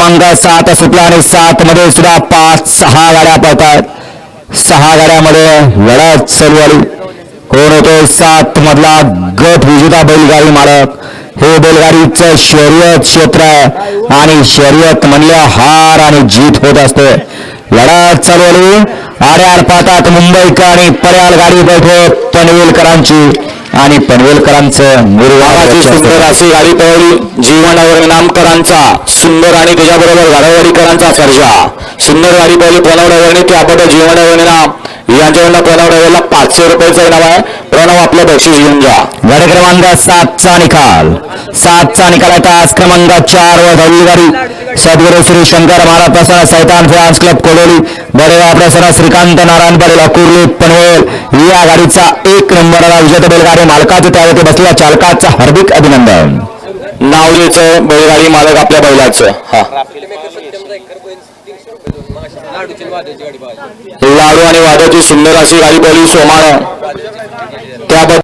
क्रमांक सात सुटला आणि सात मध्ये सुद्धा पाच सहा गाड्या पळतात सहा गाड्यामध्ये लढत चालू आली कोण होते सात मधला गट विजेता बैलगाडी मालक? हे बैलगाडीचं शर्यत क्षेत्र आहे आणि शर्यत म्हणल्या हार आणि जीत होत असते. लढत चालू आली आरे पाहतात मुंबईकर आणि पर्याल गाडी बैठक तनवेलकरांची. आणि पनवेलकरांचं गावाची सुंदर अशी गाडी पळवली जीवनावर नामकरांचा सुंदर आणि त्याच्याबरोबर घरावाडीकरांचा सर्जा. सुंदर गाडी पळवली प्रणवडावरणी त्याबद्दल जीवनावर नाम यांच्याकडनं प्रणवडावरला पाचशे रुपयाचं नाव आहे. प्रणव आपलं बक्षीस घेऊन घ्या गाडी क्रमांक सातचा निकाल. सातचा निकाल आहे तास क्रमांक चार व दहावी गाडी सद्गुरू श्री शंकर महाराज प्रसन्न सैतान फॅन्स क्लब कोडोली. बडेगाव प्रसन्न श्रीकांत नारायण बडेला कुर्ली पनवेल. या गाडीचा एक नंबर विजेता बैलगाडी मालकाचं त्यावरती बसलेल्या चालकाचं हार्दिक अभिनंदन. नाव घ्यायचं बैलगाडी मालक आपल्या बैलाचं. हा. लाडू आणि वाद्याची सुंदर अशी गाडी पळवली सोमानं. त्याबद्दल